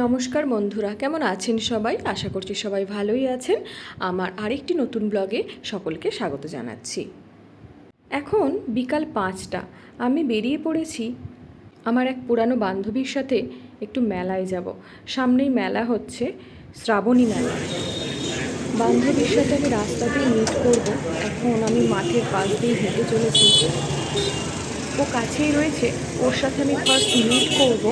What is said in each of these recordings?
নমস্কার বন্ধুরা, কেমন আছেন সবাই? আশা করছি সবাই ভালোই আছেন। আমার আরেকটি নতুন ব্লগে সকলকে স্বাগত জানাচ্ছি। এখন বিকাল পাঁচটা, আমি বেরিয়ে পড়েছি। আমার এক পুরানো বান্ধবীর সাথে একটু মেলায় যাব। সামনেই মেলা হচ্ছে, শ্রাবণী মেলা। বান্ধবীর সাথে আমি রাস্তাতেই মিট করব। এখন আমি মাঠের পাশ দিয়ে হেঁটে চলেছি। ও কাছেই রয়েছে, ওর সাথে আমি ফার্স্ট মিট করব।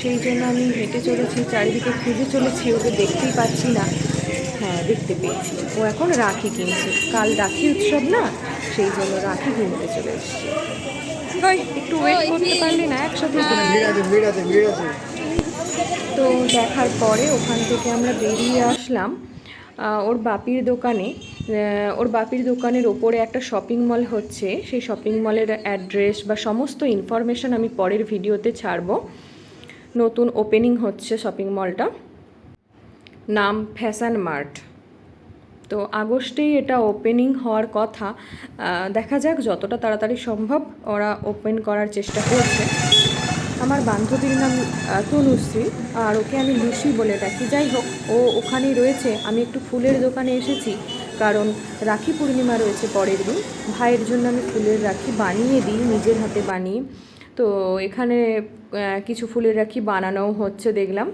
সেই জন্য আমি হেঁটে চলেছি চারিদিকে খুঁজে চলেছি ওকে দেখতেই পাচ্ছি না। হ্যাঁ দেখতে পেয়েছি। ও এখন রাখি কিনছে। কাল রাখি উৎসব না সেই জন্য রাখি কিনতে চলে এসেছি। একটু ওয়েট করতে পারলি না? একসাথে তো দেখার পরে ওখান থেকে আমরা বেরিয়ে আসলাম ওর বাপির দোকানে। ওর বাপির দোকানের ওপরে একটা শপিং মল হচ্ছে। সেই শপিং মলের অ্যাড্রেস বা সমস্ত ইনফরমেশন আমি পরের ভিডিওতে ছাড়বো। নতুন ওপেনিং হচ্ছে শপিং মলটা নাম ফ্যাশন মার্ট। তো আগস্টেই এটা ওপেনিং হওয়ার কথা। দেখা যাক যতটা তাড়াতাড়ি সম্ভব ওরা ওপেন করার চেষ্টা করছে। আমার বান্ধবীর নাম তনুশ্রী। আর ওকে আমি লুসি বলে ডাকি। যাই হোক, ও ওখানেই রয়েছে। আমি একটু ফুলের দোকানে এসেছি। কারণ রাখি পূর্ণিমা রয়েছে পরের দিন। ভাইয়ের জন্য আমি ফুলের রাখি বানিয়ে দিই, নিজের হাতে বানিয়ে। তো এখানে কিছু ফুলের রাখি বানানোও হচ্ছে দেখলাম।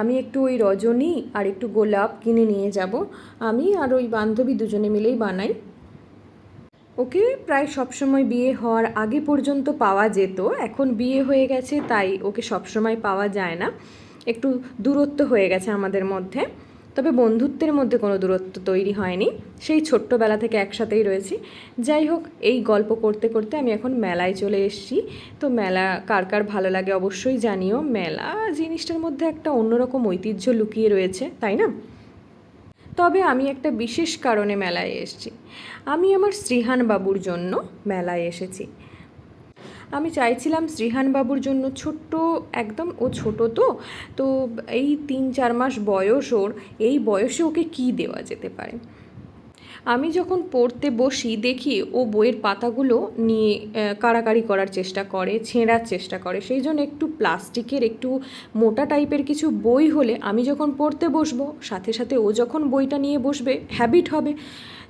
আমি একটু ওই রজনী আর একটু গোলাপ কিনে নিয়ে যাব। আমি আর ওই বান্ধবী দুজনে মিলেই বানাই। ওকে প্রায় সবসময় বিয়ে হওয়ার আগে পর্যন্ত পাওয়া যেত, এখন বিয়ে হয়ে গেছে, তাই ওকে সবসময় পাওয়া যায় না। একটু দূরত্ব হয়ে গেছে আমাদের মধ্যে। তবে বন্ধুত্বের মধ্যে কোনো দূরত্ব তৈরি হয়নি। সেই ছোট্টবেলা থেকে একসাথেই রয়েছি। যাই হোক, এই গল্প করতে করতে আমি এখন মেলায় চলে এসেছি। তো মেলা কার কার ভালো লাগে অবশ্যই জানিও। মেলা জিনিসটার মধ্যে একটা অন্যরকম ঐতিহ্য লুকিয়ে রয়েছে, তাই না? তবে আমি একটা বিশেষ কারণে মেলায় এসেছি। আমি আমার শ্রীহান বাবুর জন্য মেলায় এসেছি। আমি চাইছিলাম শ্রীহানবাবুর জন্য ছোট্ট, একদম ও ছোট তো তো এই তিন চার মাস বয়স ওর, এই বয়সে ওকে কী দেওয়া যেতে পারে? আমি যখন পড়তে বসি দেখি ও বইয়ের পাতাগুলো নিয়ে কাড়াকাড়ি করার চেষ্টা করে, ছেঁড়ার চেষ্টা করে। সেই জন্য একটু প্লাস্টিকের, একটু মোটা টাইপের কিছু বই হলে আমি যখন পড়তে বসবো, সাথে সাথে ও যখন বইটা নিয়ে বসবে হ্যাবিট হবে।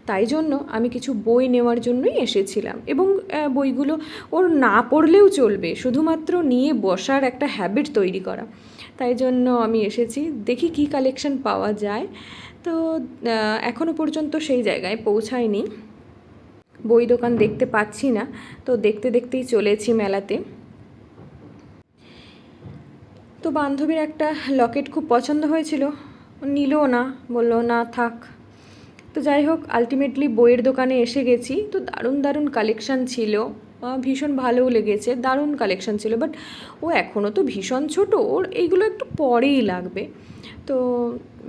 তাই জন্য আমি কিছু বই নেওয়ার জন্যই এসেছিলাম এবং বইগুলো ওর না পড়লেও চলবে, শুধুমাত্র নিয়ে বসার একটা হ্যাবিট তৈরি করা। তাই জন্য আমি এসেছি, দেখি কি কালেকশন পাওয়া যায়। তো এখনও পর্যন্ত সেই জায়গায় পৌঁছায়নি। বই দোকান দেখতে পাচ্ছি না, তো দেখতে দেখতেই চলেছি মেলাতে। তো বান্ধবীর একটা লকেট খুব পছন্দ হয়েছিল। নিলও না, বলল, না থাক। তো যাই হোক আলটিমেটলি বইয়ের দোকানে এসে গেছি। তো দারুণ দারুণ কালেকশান ছিল। ভীষণ ভালোও লেগেছে, দারুণ কালেকশান ছিল। বাট ও এখনও তো ভীষণ ছোট, ওর এইগুলো একটু পরেই লাগবে। তো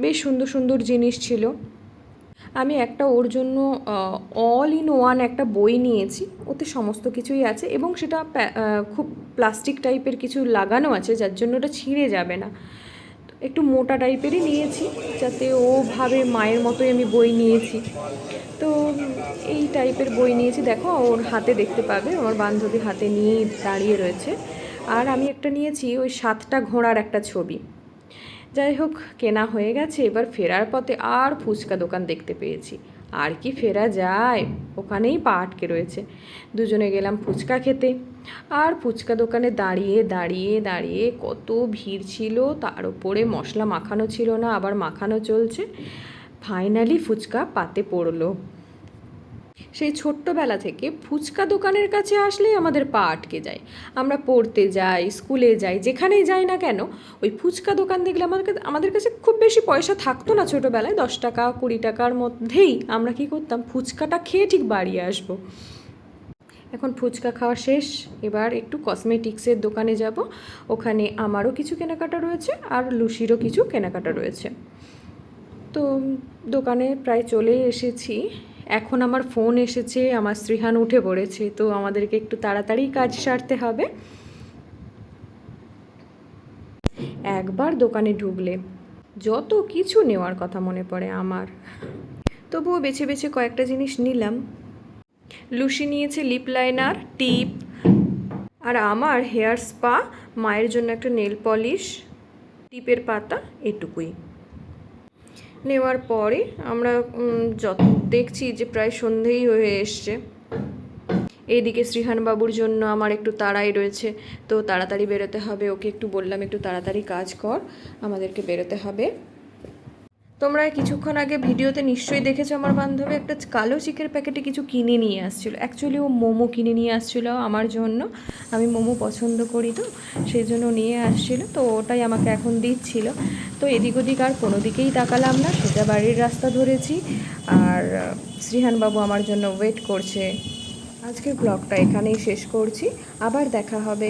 বেশ সুন্দর সুন্দর জিনিস ছিল। আমি একটা ওর জন্য অল ইন ওয়ান একটা বই নিয়েছি। ওতে সমস্ত কিছুই আছে এবং সেটা খুব প্লাস্টিক টাইপের কিছু লাগানো আছে, যার জন্য ওটা ছিঁড়ে যাবে না। একটু মোটা টাইপেরই নিয়েছি, যাতে ওভাবে ভাবে মায়ের মতোই আমি বই নিয়েছি। তো এই টাইপের বই নিয়েছি, দেখো, ওর হাতে দেখতে পাবে, আমার বান্ধবী হাতে নিয়ে দাঁড়িয়ে রয়েছে। আর আমি একটা নিয়েছি, ওই সাতটা ঘোড়ার একটা ছবি। যাই হোক, কেনা হয়ে গেছে, এবার ফেরার পথে আর ফুচকা দোকান দেখতে পেয়েছি। আর কি ফেরা যায়? ওখানেই পা আটকে রয়েছে। দুজনে গেলাম ফুচকা খেতে। আর ফুচকা দোকানে দাঁড়িয়ে দাঁড়িয়ে দাঁড়িয়ে কত ভিড় ছিল। তার উপরে মশলা মাখানো ছিল না, আবার মাখানো চলছে। ফাইনালি ফুচকা পাতে পড়ল। সেই ছোট্টবেলা থেকে ফুচকা দোকানের কাছে আসলেই আমাদের পা আটকে যায়। আমরা পড়তে যাই, স্কুলে যাই, যেখানেই যাই না কেন, ওই ফুচকা দোকান দেখলে আমাদের আমাদের কাছে খুব বেশি পয়সা থাকতো না ছোটোবেলায়। দশ টাকা, কুড়ি টাকার মধ্যেই আমরা কি করতাম? ফুচকাটা খেয়ে ঠিক বাড়ি আসব। এখন ফুচকা খাওয়া শেষ। এবার একটু কসমেটিক্সের দোকানে যাব। ওখানে আমারও কিছু কেনাকাটা রয়েছে আর লুসিরও কিছু কেনাকাটা রয়েছে। তো দোকানে প্রায় চলে এসেছি। এখন আমার ফোন এসেছে, আমার শ্রীহান উঠে পড়েছে, তো আমাদেরকে একটু তাড়াতাড়ি কাজ সারতে হবে। একবার দোকানে ঢুকলে যত কিছু নেওয়ার কথা মনে পড়ে আমার। তবুও বেছে বেছে কয়েকটা জিনিস নিলাম। লুসি নিয়েছে লিপ লাইনার টিপ, আর আমার হেয়ার স্পা, মায়ের জন্য একটা নেল পলিশ টিপের পাতা, এটুকুই। নেওয়ার পরে আমরা যত দেখছি যে প্রায় সন্ধেই হয়ে এসছে। এইদিকে শ্রীহানবাবুর জন্য আমার একটু তাড়াই রয়েছে। তো তাড়াতাড়ি বেরোতে হবে, ওকে একটু বললাম, একটু তাড়াতাড়ি কাজ কর, আমাদেরকে বেরোতে হবে। তোমরা কিছুক্ষণ আগে ভিডিওতে নিশ্চয়ই দেখেছ আমার বান্ধবী একটা কালো চিকের প্যাকেটে কিছু কিনে নিয়ে আসছিল। অ্যাকচুয়ালি ও মোমো কিনে নিয়ে আসছিল আমার জন্য। আমি মোমো পছন্দ করি তো, সেই জন্য নিয়ে আসছিল। তো ওটাই আমাকে এখন দিচ্ছিল। তো এদিক ওদিক আর কোনো দিকেই তাকালাম না, সোজা বাড়ির রাস্তা ধরেছি। আর শ্রীহানবাবু আমার জন্য ওয়েট করছে। আজকের ব্লগটা এখানেই শেষ করছি। আবার দেখা হবে।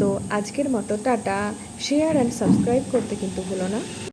তো আজকের মতো টাটা। শেয়ার অ্যান্ড সাবস্ক্রাইব করতে কিন্তু ভুলো না।